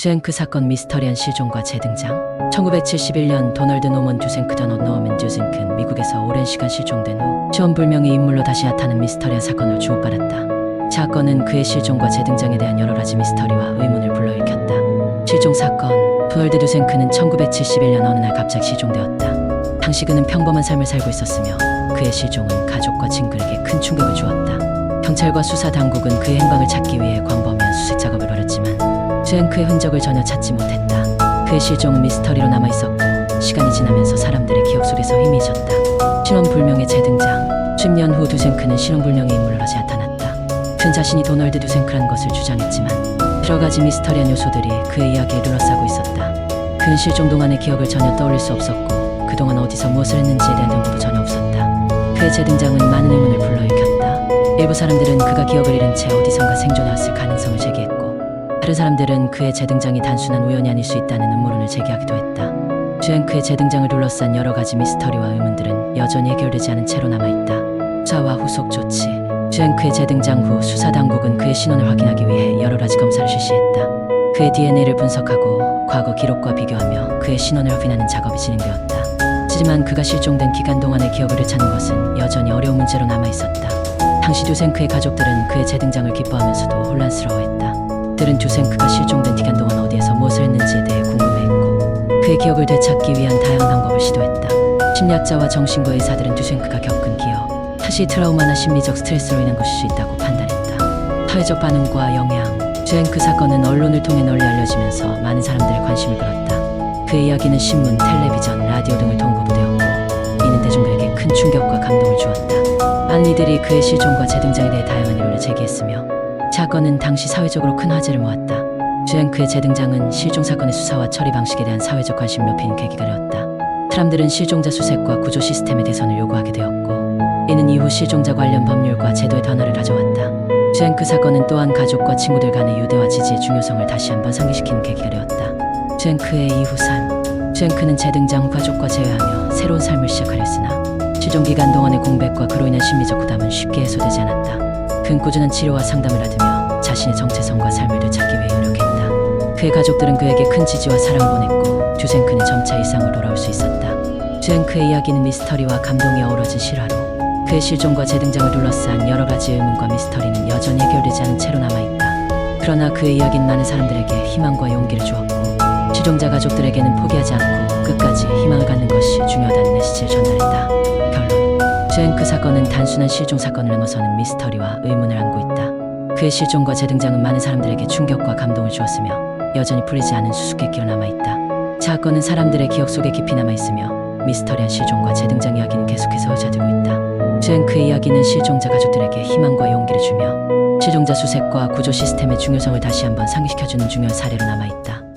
쉔크 사건 미스터리한 실종과 재등장 1971년 도널드 노먼 듀생크 더넛 노먼 듀생크는 미국에서 오랜 시간 실종된 후 시험 불명의 인물로 다시 나타난 미스터리한 사건을 주목받았다. 사건은 그의 실종과 재등장에 대한 여러 가지 미스터리와 의문을 불러일으켰다. 실종 사건 도널드 듀생크는 1971년 어느 날 갑자기 실종되었다. 당시 그는 평범한 삶을 살고 있었으며 그의 실종은 가족과 친구에게 큰 충격을 주었다. 경찰과 수사 당국은 그의 행방을 찾기 위해 광범위한 수색 작업을 벌였지만 쉔크의 흔적을 전혀 찾지 못했다. 그의 실종은 미스터리로 남아 있었고 시간이 지나면서 사람들의 기억 속에서 희미해졌다. 신원불명의 재등장 10년 후 두생크는 신원불명의 인물로 나타났다. 그는 자신이 도널드 두생크라는 것을 주장했지만 여러 가지 미스터리한 요소들이 그의 이야기에 둘러싸고 있었다. 그는 실종 동안의 기억을 전혀 떠올릴 수 없었고 그동안 어디서 무엇을 했는지에 대한 정보도 전혀 없었다. 그의 재등장은 많은 의문을 불러일으켰다. 일부 사람들은 그가 기억을 잃은 채 어디선가 생존해왔을 가능성을 제기했고 다른 사람들은 그의 재등장이 단순한 우연이 아닐 수 있다는 음모론을 제기하기도 했다. 쉔크의 재등장을 둘러싼 여러 가지 미스터리와 의문들은 여전히 해결되지 않은 채로 남아있다. 수사와 후속 조치 쉔크의 재등장 후 수사 당국은 그의 신원을 확인하기 위해 여러 가지 검사를 실시했다. 그의 DNA를 분석하고 과거 기록과 비교하며 그의 신원을 확인하는 작업이 진행되었다. 하지만 그가 실종된 기간 동안의 기억을 되찾는 것은 여전히 어려운 문제로 남아있었다. 당시 듀생크의 가족들은 그의 재등장을 기뻐하면서도 혼란스러워했다. 들은 듀생크가 실종된 기간 동안 어디에서 무엇을 했는지에 대해 궁금해했고 그의 기억을 되찾기 위한 다양한 방법을 시도했다. 심리학자와 정신과 의사들은 듀생크가 겪은 기억, 사실 트라우마나 심리적 스트레스로 인한 것일 수 있다고 판단했다. 사회적 반응과 영향, 듀생크 사건은 언론을 통해 널리 알려지면서 많은 사람들의 관심을 끌었다. 그의 이야기는 신문, 텔레비전, 라디오 등을 통해 보도 되었고 이는 대중들에게 큰 충격과 감동을 주었다. 많은 이들이 그의 실종과 재등장에 대해 다양한 이론을 제기했으며 사건은 당시 사회적으로 큰 화제를 모았다. 쉔크의 재등장은 실종 사건의 수사와 처리 방식에 대한 사회적 관심을 높이는 계기가 되었다. 사람들은 실종자 수색과 구조 시스템의 개선을 요구하게 되었고 이는 이후 실종자 관련 법률과 제도의 변화를 가져왔다. 쉔크 사건은 또한 가족과 친구들 간의 유대와 지지의 중요성을 다시 한번 상기시키는 계기가 되었다. 쉔크의 이후 삶 쉔크는 재등장 후 가족과 재회하며 새로운 삶을 했으나 실종 기간 동안의 공백과 그로 인한 심리적 부담은 쉽게 해소되지 않았다. 그는 꾸준한 치료와 상담을 받으며 자신의 정체성과 삶을 되찾기 위해 노력했다. 그의 가족들은 그에게 큰 지지와 사랑을 보냈고 듀생크는 점차 일상으로 돌아올 수 있었다. 듀생크의 이야기는 미스터리와 감동이 어우러진 실화로 그의 실종과 재등장을 둘러싼 여러 가지 의문과 미스터리는 여전히 해결되지 않은 채로 남아있다. 그러나 그의 이야기는 많은 사람들에게 희망과 용기를 주었고 실종자 가족들에게는 포기하지 않고 끝까지 희망을 갖는 것이 중요하다는 메시지를 전달했다. 결론 쉔크 사건은 단순한 실종 사건을 넘어서는 미스터리와 의문을 안고 있다. 그의 실종과 재등장은 많은 사람들에게 충격과 감동을 주었으며 여전히 풀리지 않은 수수께끼로 남아있다. 사건은 사람들의 기억 속에 깊이 남아있으며 미스터리한 실종과 재등장 이야기는 계속해서 의자되고 있다. 쉔크의 이야기는 실종자 가족들에게 희망과 용기를 주며 실종자 수색과 구조 시스템의 중요성을 다시 한번 상기시켜주는 중요한 사례로 남아있다.